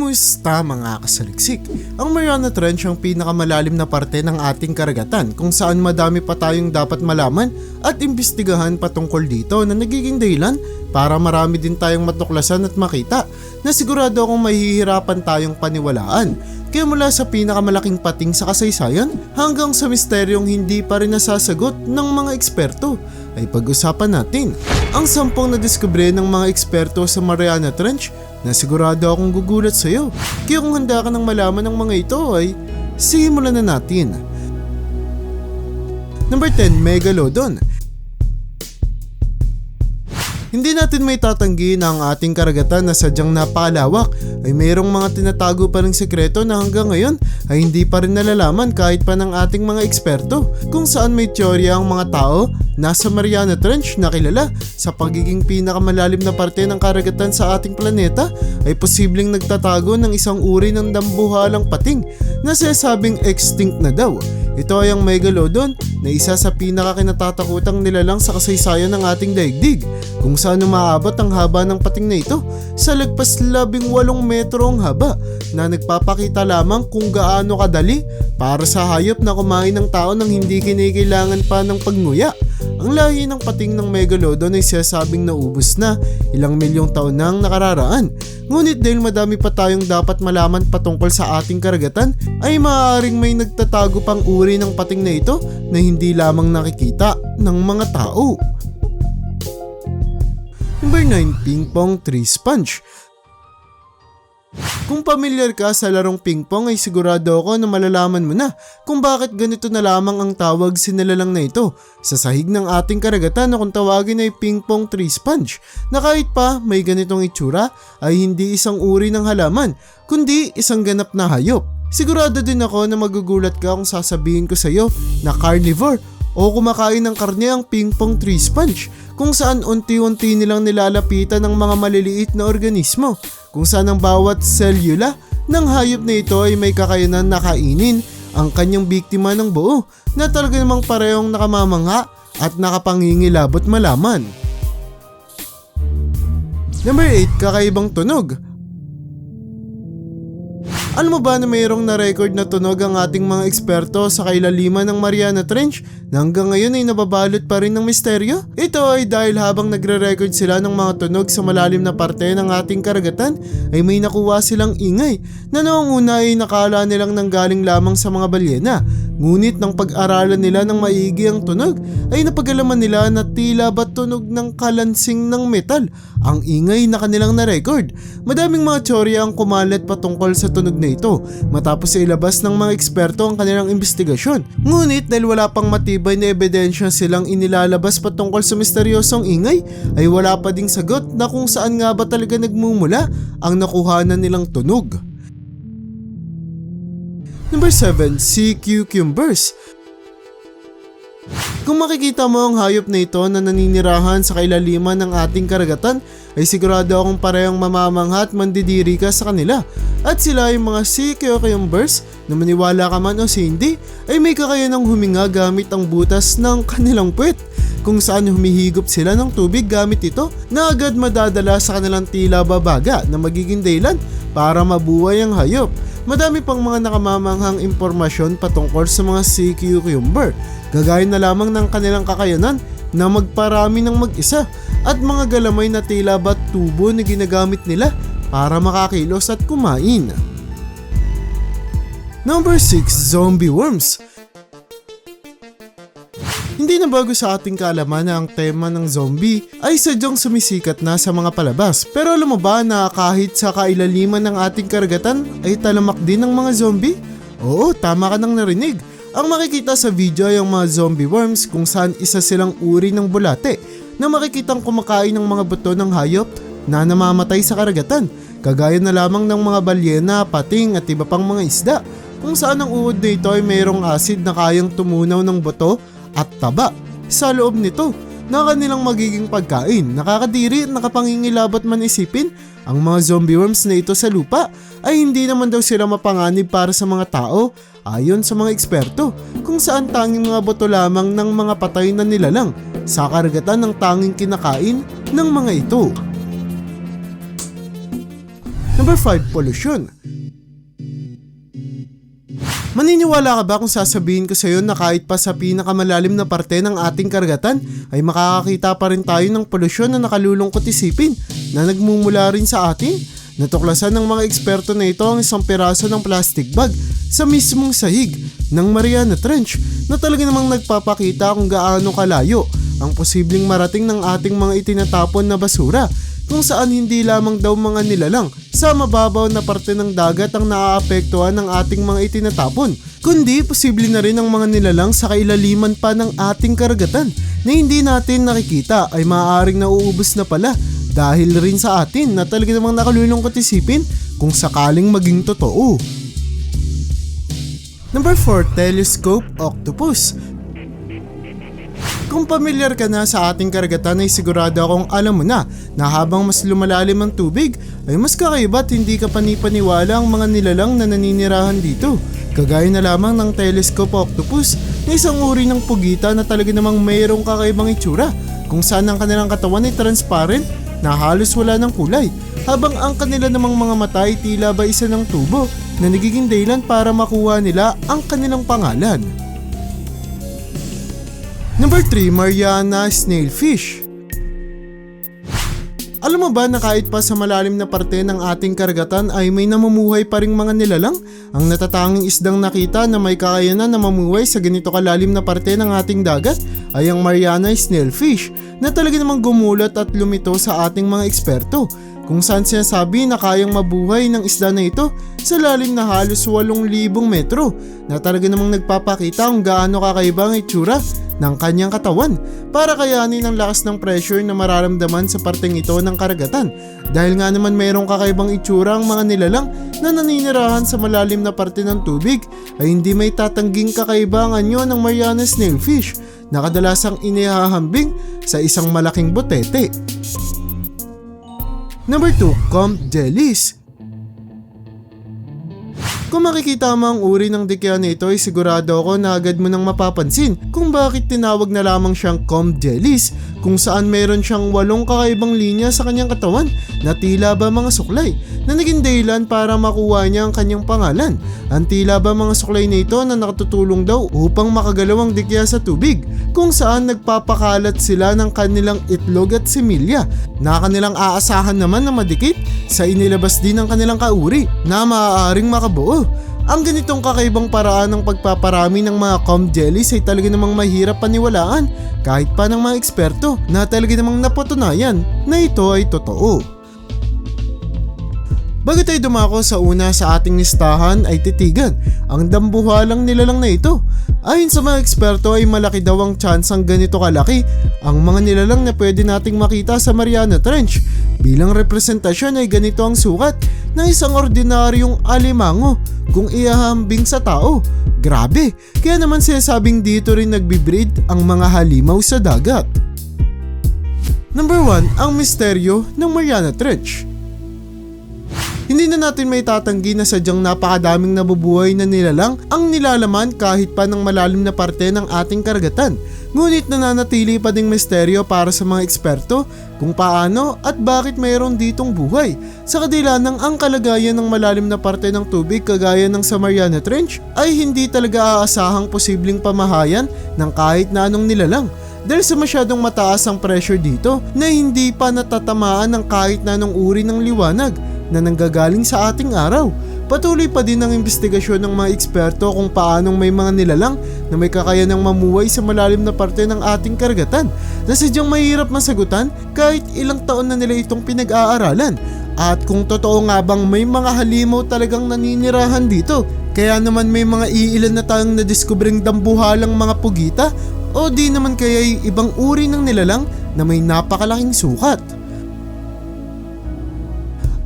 Kumusta mga kasaliksik? Ang Mariana Trench ang pinakamalalim na parte ng ating karagatan kung saan madami pa tayong dapat malaman at imbestigahan patungkol dito na nagiging dahilan para marami din tayong matuklasan at makita na sigurado akong mahihirapan tayong paniwalaan. Kaya mula sa pinakamalaking pating sa kasaysayan hanggang sa misteryong hindi pa rin nasasagot ng mga eksperto ay pag-usapan natin ang sampung na diskubre ng mga eksperto sa Mariana Trench na sigurado akong gugulat sa iyo. Kaya kung handa ka ng malaman ng mga ito ay simulan na natin. Number 10, Megalodon. Hindi natin may tatanggi na ang ating karagatan na sadyang napalawak ay mayroong mga tinatago pa ring sekreto na hanggang ngayon ay hindi pa rin nalalaman kahit pa ng ating mga eksperto kung saan may teorya ang mga tao nasa Mariana Trench na kilala sa pagiging pinakamalalim na parte ng karagatan sa ating planeta ay posibleng nagtatago ng isang uri ng dambuhalang pating na sinasabing extinct na daw. Ito ay ang Megalodon na isa sa pinakakinatatakutang nilalang sa kasaysayan ng ating daigdig kung saan umaabot ang haba ng pating na ito sa lagpas labing walong metro ang haba na nagpapakita lamang kung gaano kadali para sa hayop na kumain ng tao nang hindi kinikailangan pa ng pagnguya. Ang lahi ng pating ng Megalodon ay sinasabing naubos na ilang milyong taon nang nakararaan. Ngunit dahil madami pa tayong dapat malaman patungkol sa ating karagatan, ay maaaring may nagtatago pang uri ng pating na ito na hindi lamang nakikita ng mga tao. Number 9, Ping Pong Tree Sponge. Kung pamilyar ka sa larong ping pong ay sigurado ako na malalaman mo na kung bakit ganito na lamang ang tawag sinilalang na ito sa sahig ng ating karagatan na kung tawagin ay ping pong tree sponge na kahit pa may ganitong itsura ay hindi isang uri ng halaman kundi isang ganap na hayop. Sigurado din ako na magugulat ka kung sasabihin ko sa iyo na carnivore o kumakain ng karne ang ping pong tree sponge kung saan unti-unti nilang nilalapitan ng mga maliliit na organismo kung saan ang bawat selula ng hayop na ito ay may kakayanan na kainin ang kanyang biktima ng buo na talaga namang parehong nakamamangha at nakapangingilabot malaman. Number 8, kakaibang tunog. Alam mo ba na mayroong na-record na tunog ang ating mga eksperto sa kailaliman ng Mariana Trench na hanggang ngayon ay nababalot pa rin ng misteryo? Ito ay dahil habang nagre-record sila ng mga tunog sa malalim na parte ng ating karagatan ay may nakuha silang ingay na noong una ay nakala nilang nanggaling lamang sa mga balyena. Ngunit nang pag-aralan nila ng maigi ang tunog ay napagalaman nila na tila ba tunog ng kalansing ng metal ang ingay na kanilang na-record. Madaming mga teorya ang kumalat patungkol sa tunog na ito matapos ilabas ng mga eksperto ang kanilang investigasyon. Ngunit dahil wala pang matibay na ebidensya silang inilalabas patungkol sa misteryosong ingay ay wala pa ding sagot na kung saan nga ba talaga nagmumula ang nakuhanan nilang tunog. Number 7, Sea Cucumbers. Kung makikita mo ang hayop na ito na naninirahan sa kailaliman ng ating karagatan, ay sigurado akong parehong mamamangha at mandidiri ka sa kanila. At sila ay mga sea cucumbers na maniwala ka man o hindi, ay may kakayanang huminga gamit ang butas ng kanilang puwet kung saan humihigop sila ng tubig gamit ito na agad madadala sa kanilang tila babaga na magiging dahilan para mabuhay ang hayop. Madami pang mga nakamamanghang impormasyon patungkol sa mga sea cucumber, gagaya na lamang ng kanilang kakayanan na magparami ng mag-isa at mga galamay na tila ba tubo na ginagamit nila para makakilos at kumain. Number 6, Zombie Worms. Hindi na bago sa ating kaalaman na ang tema ng zombie ay sadyang sumisikat na sa mga palabas. Pero alam mo ba na kahit sa kailaliman ng ating karagatan ay talamak din ng mga zombie? Oo, tama ka nang narinig. Ang makikita sa video ay ang mga zombie worms kung saan isa silang uri ng bulate na makikitang kumakain ng mga buto ng hayop na namamatay sa karagatan. Kagaya na lamang ng mga balyena, pating at iba pang mga isda kung saan ang uod na ito ay mayroong acid na kayang tumunaw ng buto at taba sa loob nito na kanilang magiging pagkain. Nakakadiri at nakapangingilabot man isipin, ang mga zombie worms na ito sa lupa ay hindi naman daw sila mapanganib para sa mga tao ayon sa mga eksperto kung saan tanging mga boto lamang ng mga patay na nilalang sa karagatan ng tanging kinakain ng mga ito. Number Number 5, pollution. Maniniwala ka ba kung sasabihin ko sa iyo na kahit pa sa pinakamalalim na parte ng ating karagatan ay makakakita pa rin tayo ng polusyon na nakalulungkot isipin na nagmumula rin sa atin? Natuklasan ng mga eksperto na ito ang isang piraso ng plastic bag sa mismong sahig ng Mariana Trench na talaga namang nagpapakita kung gaano kalayo ang posibleng marating ng ating mga itinatapon na basura kung saan hindi lamang daw mga nilalang sa mababaw na parte ng dagat ang naaapektuhan ng ating mga itinatapon, kundi posible na rin ang mga nilalang sa kailaliman pa ng ating karagatan na hindi natin nakikita ay maaaring nauubos na pala dahil rin sa atin na talaga namang nakalulungkot isipin kung sakaling maging totoo. Number 4, Telescope Octopus kung pamilyar ka na sa ating karagatan ay sigurado akong alam mo na na habang mas lumalalim ang tubig ay mas kakaiba at hindi ka panipaniwala ang mga nilalang na naninirahan dito. Kagaya na lamang ng telescope octopus na isang uri ng pugita na talaga namang mayroong kakaibang itsura kung saan ang kanilang katawan ay transparent na halos wala ng kulay habang ang kanila namang mga mata ay tila ba isa ng tubo na nagiging dahilan para makuha nila ang kanilang pangalan. Number 3, Mariana Snailfish. Alam mo ba na kahit pa sa malalim na parte ng ating karagatan ay may namumuhay pa ring mga nilalang? Ang natatanging isdang nakita na may kakayanan na mamuhay sa ganito kalalim na parte ng ating dagat ay ang Mariana Snailfish na talaga namang gumulat at lumito sa ating mga eksperto kung saan sinasabi na kayang mabuhay ng isda na ito sa lalim na halos 8,000 metro na talaga namang nagpapakita kung gaano kakaiba ang itsura ng kanyang katawan para kayanin ang lakas ng pressure na mararamdaman sa parteng ito ng karagatan. Dahil nga naman mayroong kakaibang itsura ang mga nilalang na naninirahan sa malalim na parte ng tubig ay hindi may tatangging kakaiba ang anyo ng Mariana Snailfish na kadalasang inihahambing sa isang malaking botete. Number 2, Comb Jellies kung makikita mo ang uri ng dikya na ay sigurado ako na agad mo nang mapapansin kung bakit tinawag na lamang siyang comb jellies kung saan meron siyang walong kakaibang linya sa kanyang katawan na tila ba mga suklay na naging dahilan para makuha niya ang kanyang pangalan. Ang tila ba mga suklay na ito na nakatutulong daw upang makagalaw ang dikya sa tubig kung saan nagpapakalat sila ng kanilang itlog at similya na kanilang aasahan naman na madikit sa inilabas din ng kanilang kauri na maaaring makabuo. Ang ganitong kakaibang paraan ng pagpaparami ng mga comb jellies ay talaga namang mahirap paniwalaan kahit pa ng mga eksperto na talaga namang napatunayan na ito ay totoo. Bago tayo dumako sa una sa ating listahan ay titigan ang dambuhalang nilalang na ito. Ayon sa mga eksperto ay malaki daw ang tsansang ganito kalaki ang mga nilalang na pwede nating makita sa Mariana Trench. Bilang representasyon ay ganito ang sukat ng isang ordinaryong alimango kung iahambing sa tao. Grabe, kaya naman sinasabing dito rin nagbibreed ang mga halimaw sa dagat. Number 1, ang misteryo ng Mariana Trench. Hindi na natin may tatanggi na sadyang napakadaming nabubuhay na nilalang ang nilalaman kahit pa ng malalim na parte ng ating karagatan. Ngunit nananatili pa ding misteryo para sa mga eksperto kung paano at bakit mayroon ditong buhay. Sa kadila ng ang kalagayan ng malalim na parte ng tubig kagaya ng sa Mariana Trench ay hindi talaga aasahang posibleng pamahayan ng kahit na anong nilalang dahil sa masyadong mataas ang pressure dito na hindi pa natatamaan ng kahit na anong uri ng liwanag na nanggagaling sa ating araw. Patuloy pa din ang investigasyon ng mga eksperto kung paanong may mga nilalang na may kakayanang mamuhay sa malalim na parte ng ating karagatan na sadyang mahirap masagutan kahit ilang taon na nila itong pinag-aaralan. At kung totoo nga bang may mga halimaw talagang naninirahan dito, kaya naman may mga iilan na tayong nadiskubring dambuhalang mga pugita o di naman kaya ibang uri ng nilalang na may napakalaking sukat.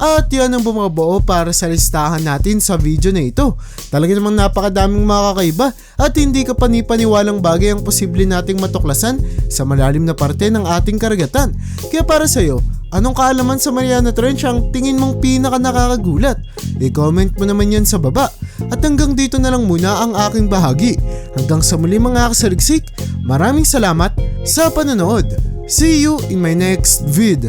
At yan ang bumabuo para sa listahan natin sa video na ito. Talaga namang napakadaming makakaiba at hindi ka panipaniwalang bagay ang posible nating matuklasan sa malalim na parte ng ating karagatan. Kaya para sa'yo, anong kaalaman sa Mariana Trench ang tingin mong pinaka nakakagulat? I-comment mo naman yan sa baba. At hanggang dito na lang muna ang aking bahagi. Hanggang sa muli mga kasaliksik, maraming salamat sa panonood. See you in my next vid.